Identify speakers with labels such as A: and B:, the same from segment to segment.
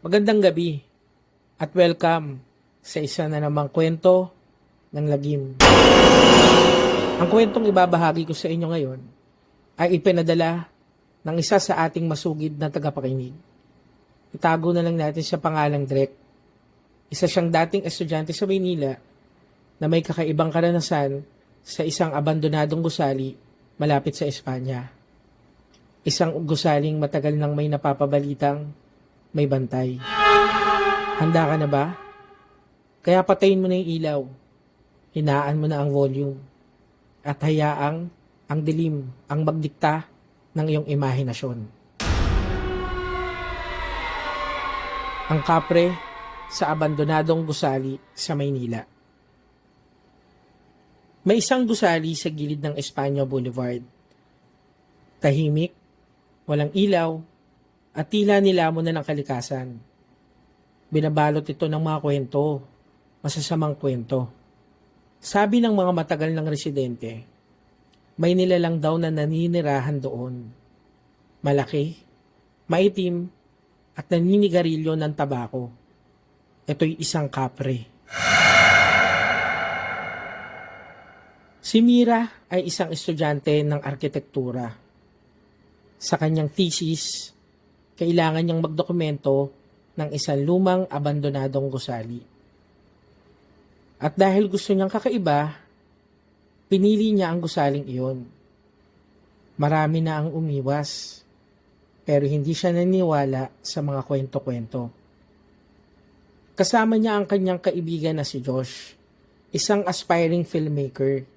A: Magandang gabi at welcome sa isa na namang kwento ng lagim. Ang kwentong ibabahagi ko sa inyo ngayon ay ipinadala ng isa sa ating masugid na tagapakinig. Itago na lang natin sa pangalang Drek. Isa siyang dating estudyante sa Maynila na may kakaibang karanasan sa isang abandonadong gusali malapit sa Espanya. Isang gusaling matagal nang may napapabalitang may bantay. Handa ka na ba? Kaya patayin mo na yung ilaw. Hinaan mo na ang volume. At hayaang ang dilim ang magdikta ng iyong imahinasyon. Ang kapre sa abandonadong gusali sa Maynila. May isang gusali sa gilid ng Espanya Boulevard. Tahimik, walang ilaw, at tila nilamon na ng kalikasan. Binabalot ito ng mga kwento, masasamang kwento. Sabi ng mga matagal ng residente, may nilalang daw na naninirahan doon. Malaki, maitim, at naninigarilyo ng tabako. Ito'y isang kapre. Si Mira ay isang estudyante ng arkitektura. Sa kanyang thesis, kailangan niyang magdokumento ng isang lumang abandonadong gusali. At dahil gusto niyang kakaiba, pinili niya ang gusaling iyon. Marami na ang umiwas, pero hindi siya naniwala sa mga kwento-kwento. Kasama niya ang kanyang kaibigan na si Josh, isang aspiring filmmaker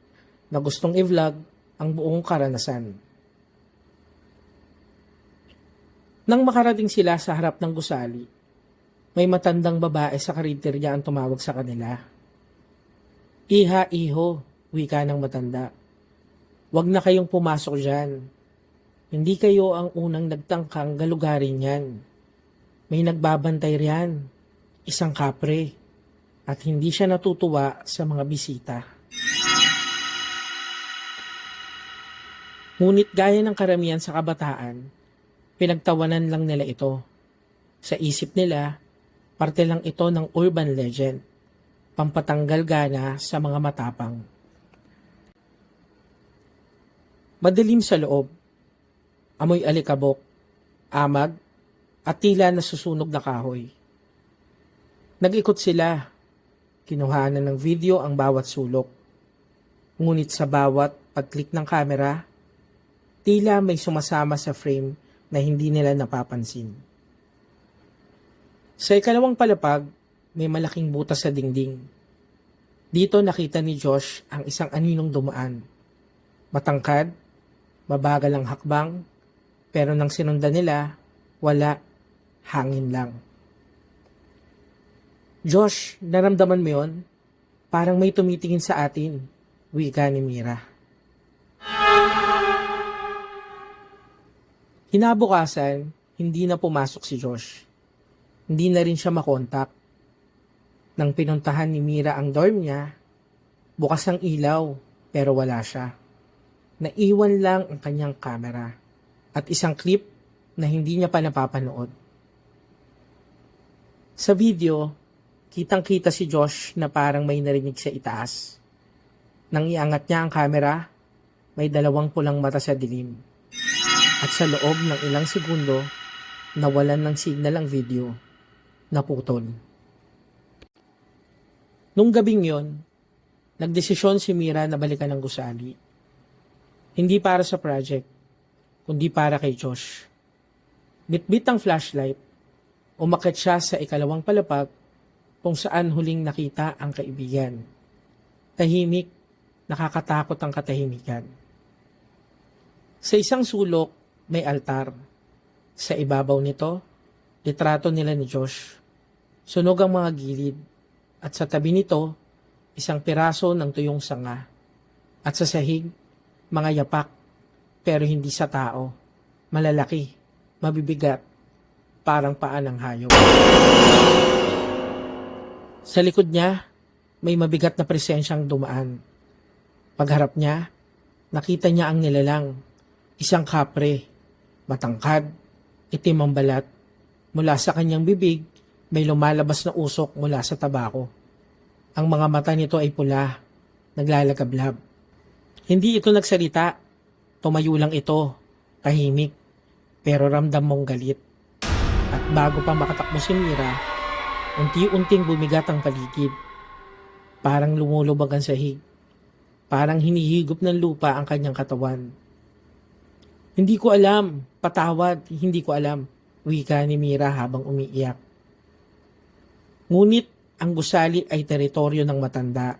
A: na gustong i-vlog ang buong karanasan. Nang makarating sila sa harap ng gusali, may matandang babae sa karinderya ang tumawag sa kanila. Iha, iho, wika ng matanda. Huwag na kayong pumasok dyan. Hindi kayo ang unang nagtangkang galugarin yan. May nagbabantay riyan, isang kapre, at hindi siya natutuwa sa mga bisita. Ngunit gaya ng karamihan sa kabataan, pinagtawanan lang nila ito. Sa isip nila, parte lang ito ng urban legend, pampatanggal gana sa mga matapang. Madilim sa loob, amoy alikabok, amag, at tila nasusunog na kahoy. Nag-ikot sila, kinuhanan ng video ang bawat sulok. Ngunit sa bawat pag-click ng camera, tila may sumasama sa frame na hindi nila napapansin. Sa ikalawang palapag, may malaking butas sa dingding. Dito nakita ni Josh ang isang aninong dumaan. Matangkad, mabagal ang hakbang, pero nang sinundan nila, wala, hangin lang. Josh, naramdaman mo yon? Parang may tumitingin sa atin, wika ni Mira. Hinabukasan, hindi na pumasok si Josh. Hindi na rin siya makontak. Nang pinuntahan ni Mira ang dorm niya, bukas ang ilaw pero wala siya. Naiwan lang ang kanyang camera at isang clip na hindi niya pa napapanood. Sa video, kitang-kita si Josh na parang may narinig sa itaas. Nang iangat niya ang camera, may dalawang pulang mata sa dilim. At sa loob ng ilang segundo, nawalan ng signal ang video. Naputol. Nung gabing yon, nagdesisyon si Mira na balikan ng gusali. Hindi para sa project, kundi para kay Josh. Bitbit ang flashlight, umakit siya sa ikalawang palapag kung saan huling nakita ang kaibigan. Tahimik, nakakatakot ang katahimikan. Sa isang sulok, may altar. Sa ibabaw nito, litrato nila ni Josh. Sunog ang mga gilid at sa tabi nito, isang piraso ng tuyong sanga. At sa sahig, mga yapak, pero hindi sa tao. Malalaki, mabibigat, parang paa ng hayop. Sa likod niya, may mabigat na presensyang dumaan. Pagharap niya, nakita niya ang nilalang, isang kapre, matangkad, itim ang balat, mula sa kanyang bibig may lumalabas na usok mula sa tabako. Ang mga mata nito ay pula, naglalagablab. Hindi ito nagsalita, tumayo lang ito, tahimik, pero ramdam mong galit. At bago pa makatakbo si Mira, unti-unting bumigat ang paligid. Parang lumulubag ang sahig. Parang hinihigop ng lupa ang kanyang katawan. Hindi ko alam, patawad, hindi ko alam, wika ni Mira habang umiiyak. Ngunit ang gusali ay teritoryo ng matanda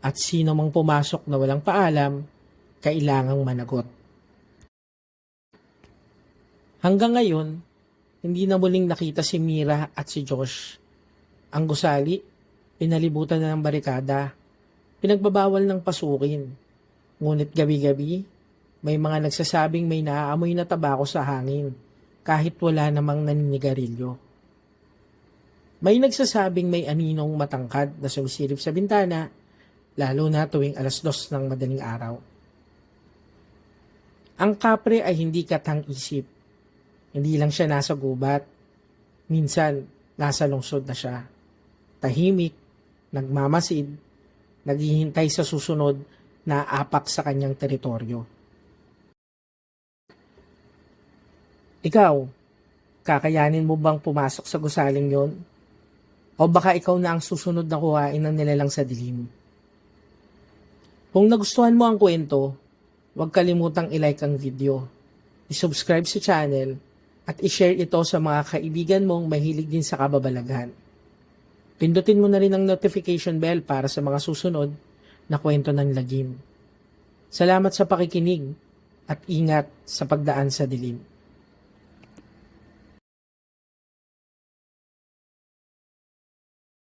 A: at sino mang pumasok na walang paalam, kailangang managot. Hanggang ngayon, hindi na muling nakita si Mira at si Josh. Ang gusali, pinalibutan na ng barikada, pinagbabawal ng pasukin. Ngunit gabi-gabi, may mga nagsasabing may naaamoy na tabako sa hangin kahit wala namang naninigarilyo. May nagsasabing may aninong matangkad na sumisilip sa bintana, lalo na tuwing alas dos ng madaling araw. Ang kapre ay hindi katang isip. Hindi lang siya nasa gubat. Minsan, nasa lungsod na siya. Tahimik, nagmamasid, naghihintay sa susunod na apak sa kanyang teritoryo. Ikaw, kakayanin mo bang pumasok sa gusaling yon? O baka ikaw na ang susunod na kuhain ng nilalang sa dilim? Kung nagustuhan mo ang kwento, huwag kalimutang ilike ang video, isubscribe sa channel, at ishare ito sa mga kaibigan mong mahilig din sa kababalaghan. Pindutin mo na rin ang notification bell para sa mga susunod na kwento ng lagim. Salamat sa pakikinig at ingat sa pagdaan sa dilim.